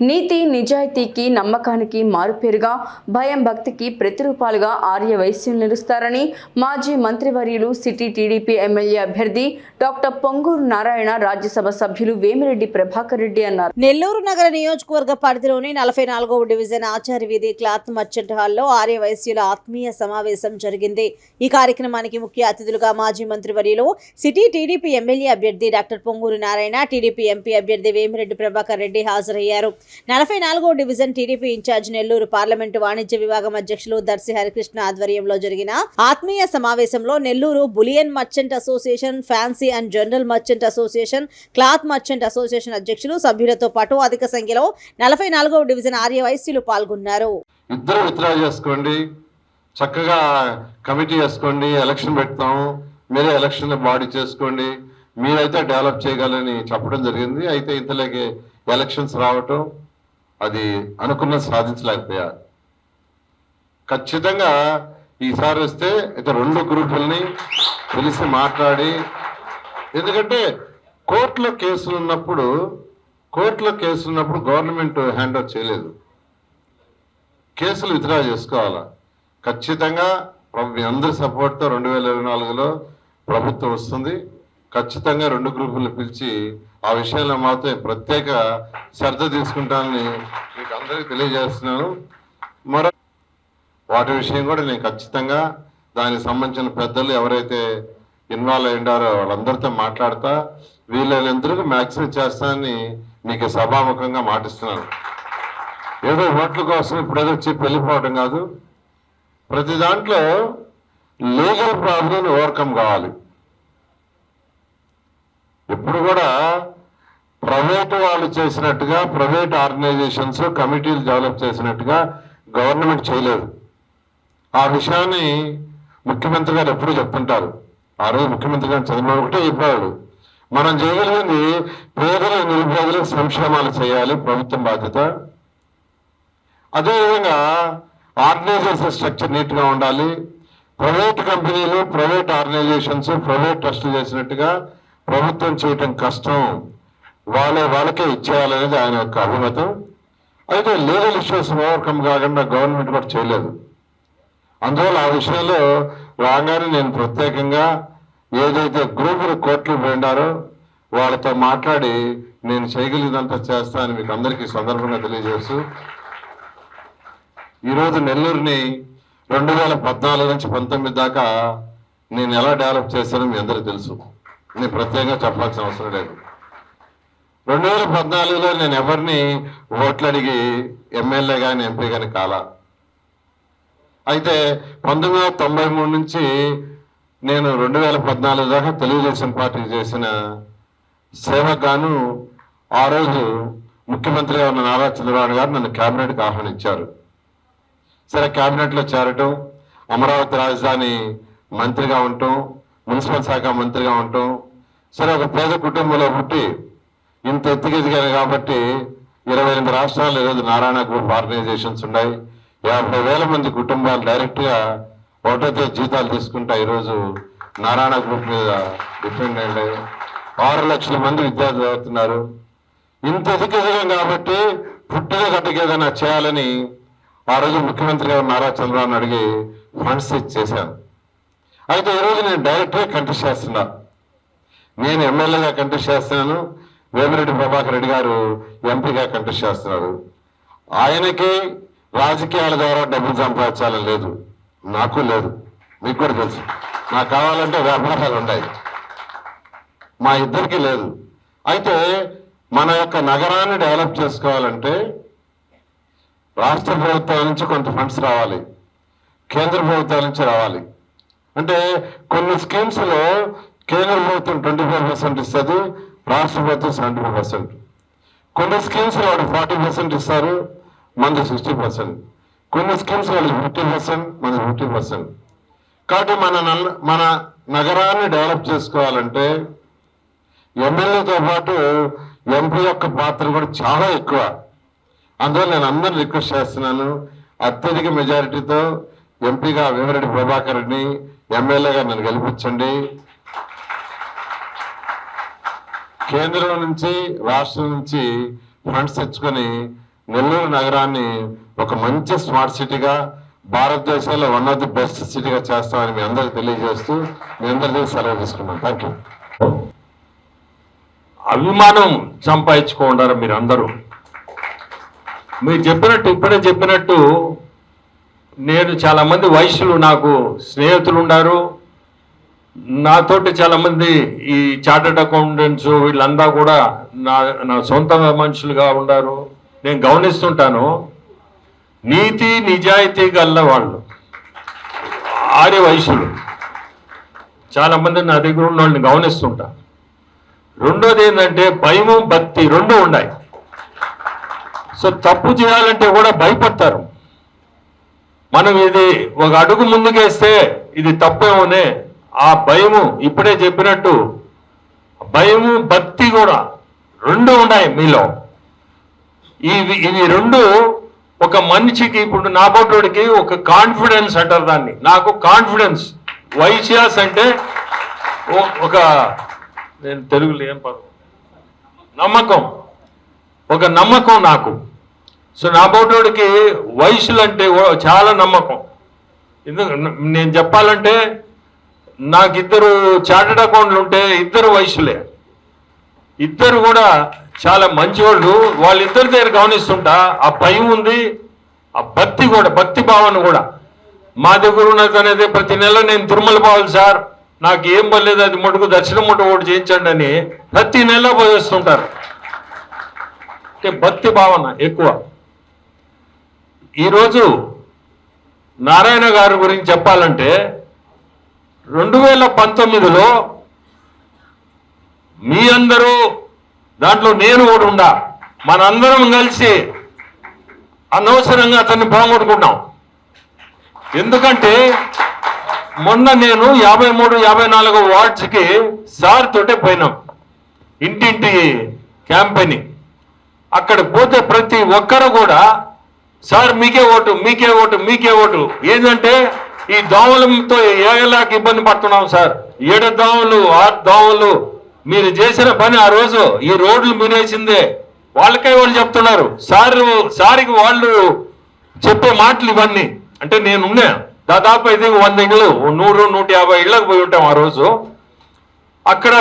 నీతి నిజాయితీకి నమ్మకానికి మారుపేరుగా భయం భక్తికి ప్రతిరూపాలుగా ఆర్య వైశ్యులు నిలుస్తారని మాజీ మంత్రివర్యులు సిటీ టీడీపీ ఎమ్మెల్యే అభ్యర్థి డాక్టర్ పొంగూరు నారాయణ రాజ్యసభ సభ్యులు వేమిరెడ్డి ప్రభాకర్ రెడ్డి అన్నారు. నెల్లూరు నగర నియోజకవర్గ పరిధిలోని నలభై నాలుగవ డివిజన్ ఆచార్య వీధి క్లాత్ మర్చెంట్ హాల్లో ఆర్య వైశ్యుల ఆత్మీయ సమావేశం జరిగింది. ఈ కార్యక్రమానికి ముఖ్య అతిథులుగా మాజీ మంత్రివర్యులు సిటీ టీడీపీ ఎమ్మెల్యే అభ్యర్థి doctor Ponguru Narayana TDP MP అభ్యర్థి వేమిరెడ్డి ప్రభాకర్ రెడ్డి హాజరయ్యారు. నలభై నాలుగో division TDP incharge Nellore parliament వాణిజ్య విభాగం అధ్యక్షులు దర్శి హరికృష్ణ ఆధ్వర్యంలో జరిగిన ఆత్మీయ సమావేశంలో Nellore bullion merchant association fancy and general merchant association cloth merchant association అధ్యక్షులు సభ్యులతో పాటు అధిక సంఖ్యలో నలభై నాలుగవ డివిజన్ ఆర్య పాల్గొన్నారు. ఇద్దరు విత్డ్రా చేసుకోండి. చక్కగా కమిటీ వేసుకోండి. ఎలక్షన్ పెడతాము. మీరే ఎలక్షన్ బాడీ చేసుకోండి. మీరైతే డెవలప్ చేయగలని చెప్పడం జరిగింది. అయితే ఇంతలోకి ఎలక్షన్స్ రావటం అది అనుకున్న సాధించలేకపోయారు ఖచ్చితంగా ఈసారి వస్తే అయితే రెండు గ్రూపుల్ని తెలిసి మాట్లాడి ఎందుకంటే కోర్టులో కేసులు ఉన్నప్పుడు కోర్టులో కేసులు ఉన్నప్పుడు గవర్నమెంట్ హ్యాండ్ ఓవర్ చేయలేదు. కేసులు విత్డ్రా చేసుకోవాలా. ఖచ్చితంగా మీ అందరి సపోర్ట్తో రెండు వేల ఇరవై నాలుగులో ప్రభుత్వం వస్తుంది. ఖచ్చితంగా రెండు గ్రూపులను పిలిచి ఆ విషయంలో మాత్రం ప్రత్యేక శ్రద్ధ తీసుకుంటానని మీకు అందరికీ తెలియజేస్తున్నాను. మరో వాటి విషయం కూడా నేను ఖచ్చితంగా దానికి సంబంధించిన పెద్దలు ఎవరైతే ఇన్వాల్వ్ అయ్యారో ఉండారో వాళ్ళందరితో మాట్లాడతా వీళ్ళందరికీ మ్యాక్సిమం చేస్తానని మీకు సభాముఖంగా మాటిస్తున్నాను. ఏదో ఓట్ల కోసం ఇప్పుడేదో చెప్పి వెళ్ళిపోవడం కాదు. ప్రతి దాంట్లో లీగల్ ప్రాబ్లం ఓవర్కమ్ కావాలి. ఇప్పుడు కూడా ప్రైవేట్ వాళ్ళు చేసినట్టుగా ప్రైవేట్ ఆర్గనైజేషన్స్ కమిటీలు డెవలప్ చేసినట్టుగా గవర్నమెంట్ చేయలేదు. ఆ విషయాన్ని ముఖ్యమంత్రి గారు ఎప్పుడు చెప్తుంటారు. ఆ రోజు ముఖ్యమంత్రి గారు చంద్రబాబు ఒకటే చెప్పాడు. మనం చేయగలిగింది పేదల నిరుపేదలకు సంక్షేమాలు చేయాలి ప్రభుత్వం బాధ్యత. అదేవిధంగా ఆర్గనైజేషన్ స్ట్రక్చర్ నీట్గా ఉండాలి. ప్రైవేట్ కంపెనీలు ప్రైవేట్ ఆర్గనైజేషన్స్ ప్రైవేట్ ట్రస్టులు చేసినట్టుగా ప్రభుత్వం చేయటం కష్టం వాళ్ళే వాళ్ళకే ఇచ్చేయాలనేది ఆయన యొక్క అభిమతం. అయితే లీగల్ ఇష్యూస్ ఓవర్కమ్ కాకుండా గవర్నమెంట్ కూడా చేయలేదు. అందువల్ల ఆ విషయంలో రాగానే నేను ప్రత్యేకంగా ఏదైతే గ్రూపులు కోర్టులు పోయినారో వాళ్ళతో మాట్లాడి నేను చేయగలిగినంత చేస్తానని మీకు అందరికీ సందర్భంగా తెలియజేస్తూ ఈరోజు నెల్లూరుని రెండు వేల పద్నాలుగు నుంచి పంతొమ్మిది దాకా నేను ఎలా డెవలప్ చేశానో మీ అందరికీ తెలుసు. నేను ప్రత్యేకంగా చెప్పాల్సిన అవసరం లేదు. రెండు వేల పద్నాలుగులో నేను ఎవరిని ఓట్లు అడిగి ఎమ్మెల్యే కానీ ఎంపీ కానీ కాలా. అయితే పంతొమ్మిది వందల తొంభై మూడు నుంచి నేను రెండు వేల పద్నాలుగు దాకా తెలుగుదేశం పార్టీకి చేసిన సేవకు గాను ఆ రోజు ముఖ్యమంత్రిగా ఉన్న నారా చంద్రబాబు గారు నన్ను కేబినెట్కి ఆహ్వానించారు. సరే కేబినెట్లో చేరటం అమరావతి రాజధాని మంత్రిగా ఉండటం మున్సిపల్ శాఖ మంత్రిగా ఉండటం సరే ఒక పేద కుటుంబంలో పుట్టి ఇంత ఎత్తుకెదిగాను కాబట్టి ఇరవై ఎనిమిది రాష్ట్రాల్లో ఈరోజు నారాయణ గ్రూప్ ఆర్గనైజేషన్స్ ఉన్నాయి. యాభై వేల మంది కుటుంబాలు డైరెక్ట్గా ఒకటో తేదీ జీతాలు తీసుకుంటా ఈరోజు నారాయణ గ్రూప్ మీద డిపెండ్ అయ్యాయి. ఆరు లక్షల మంది విద్యార్థులు చదువుతున్నారు. ఇంత ఎదుకెదిగాం కాబట్టి పుట్టిన గట్టుకు ఏదైనా చేయాలని ఆ రోజు ముఖ్యమంత్రి గారు నారా చంద్రబాబు అడిగి ఫండ్స్ ఇచ్చి చేశాను అయితే ఈరోజు నేను డైరెక్ట్గా కంటెస్ట్ చేస్తున్నాను నేను ఎమ్మెల్యేగా కంటెస్ట్ చేస్తున్నాను. వేమిరెడ్డి ప్రభాకర్ రెడ్డి గారు ఎంపీగా కంటెస్ట్ చేస్తున్నారు. ఆయనకి రాజకీయాల ద్వారా డబ్బులు సంపాదించాలని లేదు. నాకు లేదు. మీకు కూడా తెలుసు. నాకు కావాలంటే వ్యాపారాలు ఉన్నాయి మా ఇద్దరికి లేదు. అయితే మన యొక్క నగరాన్ని డెవలప్ చేసుకోవాలంటే రాష్ట్ర ప్రభుత్వాల నుంచి కొంత ఫండ్స్ రావాలి. కేంద్ర ప్రభుత్వాల నుంచి రావాలి. అంటే కొన్ని స్కీమ్స్లో కేంద్ర ప్రభుత్వం ట్వంటీ ఫైవ్ పర్సెంట్ ఇస్తుంది రాష్ట్ర ప్రభుత్వం సెవెంటీ ఫైవ్ పర్సెంట్. కొన్ని స్కీమ్స్ వాళ్ళు ఫార్టీ పర్సెంట్ ఇస్తారు మనది సిక్స్టీ పర్సెంట్. కొన్ని స్కీమ్స్ వాళ్ళు ఫిఫ్టీ పర్సెంట్ మనది ఫిఫ్టీ పర్సెంట్. కాబట్టి మన నల్ల- మన నగరాన్ని డెవలప్ చేసుకోవాలంటే ఎమ్మెల్యేతో పాటు ఎంపీ యొక్క పాత్ర కూడా చాలా ఎక్కువ. అందువల్ల నేను అందరిని రిక్వెస్ట్ చేస్తున్నాను అత్యధిక మెజారిటీతో ఎంపీగా వేమిరెడ్డి ప్రభాకర్ రెడ్డిని ఎమ్మెల్యేగా నన్ను గెలిపించండి. కేంద్రం నుంచి రాష్ట్రం నుంచి ఫండ్స్ తెచ్చుకొని నెల్లూరు నగరాన్ని ఒక మంచి స్మార్ట్ సిటీగా భారతదేశంలో వన్ ఆఫ్ ది బెస్ట్ సిటీగా చేస్తామని మీ అందరికి తెలియజేస్తూ మీ అందరికీ సెలవు తీసుకున్నాను. థ్యాంక్ యూ అభిమానం సంపాదించుకుంటారు మీరు అందరూ మీరు చెప్పినట్టు ఇప్పుడే చెప్పినట్టు నేను చాలా మంది వయసులు నాకు స్నేహితులు ఉన్నారు నాతోటి చాలా మంది ఈ చార్టెడ్ అకౌంటెంట్స్ వీళ్ళందా కూడా నా నా సొంత మనుషులుగా ఉన్నారు నేను గమనిస్తుంటాను. నీతి నిజాయితీ గల్ల వాళ్ళు ఆర్య వయసులు చాలా మంది నా దగ్గర ఉన్న వాళ్ళని గమనిస్తుంటా. రెండోది ఏంటంటే భయము భక్తి రెండు ఉన్నాయి. సో తప్పు చేయాలంటే కూడా భయపడతారు. మనం ఇది ఒక అడుగు ముందుకేస్తే ఇది తప్పేమోనే ఆ భయము ఇప్పుడే చెప్పినట్టు భయము భక్తి కూడా రెండు ఉన్నాయి మీలో. ఇవి ఇవి రెండు ఒక మనిషికి ఇప్పుడు నా బొట్టుడికి ఒక కాన్ఫిడెన్స్ అంటారు దాన్ని. నాకు కాన్ఫిడెన్స్. వైశ్యాస్ అంటే ఓ- ఒక నేను తెలుగులో ఏం పదం? నమ్మకం. ఒక నమ్మకం నాకు. సో నా బోటోడికి వయసులు అంటే చాలా నమ్మకం. ఎందుకు నేను చెప్పాలంటే నాకు ఇద్దరు చార్టెడ్ అకౌంట్లు ఉంటే ఇద్దరు వయసులే. ఇద్దరు కూడా చాలా మంచివాళ్ళు. వాళ్ళిద్దరి దగ్గర గమనిస్తుంటా ఆ భయం ఉంది ఆ భక్తి కూడా భక్తి భావన కూడా. మా దగ్గర ఉన్నది అనేది ప్రతి నెల నేను తిరుమల పోవాలి సార్. నాకు ఏం పర్లేదు అది మటుకు దర్శనం మటుకు ఒకటి చేయించండి అని ప్రతి నెల పోయేస్తుంటారు. అంటే భక్తి భావన ఎక్కువ. ఈరోజు నారాయణ గారి గురించి చెప్పాలంటే రెండు వేల పంతొమ్మిదిలో మీ అందరూ దాంట్లో నేను కూడా ఉండా మనందరం కలిసి అనవసరంగా అతన్ని పోగొట్టుకున్నాం. ఎందుకంటే మొన్న నేను యాభై మూడు యాభై నాలుగు వార్డ్స్కి సార్ తోటే పోయినాం. ఇంటింటి క్యాంపెయినింగ్ అక్కడ పోతే ప్రతి ఒక్కరు కూడా సార్ మీకే ఓటు మీకే ఓటు మీకే ఓటు. ఏంటంటే ఈ దోమలతో ఏలాకి ఇబ్బంది పడుతున్నాం సార్? ఏడు దోమలు ఆరు దోమలు మీరు చేసిన పని ఆ రోజు ఈ రోడ్లు మీరేసిందే వాళ్ళకే వాళ్ళు చెప్తున్నారు. సార్ సారికి వాళ్ళు చెప్పే మాటలు ఇవన్నీ. అంటే నేను ఉన్నా దాదాపు అయితే వంద ఇళ్ళు నూరు నూట యాభై ఇళ్ళకు పోయి ఉంటాం ఆ రోజు. అక్కడ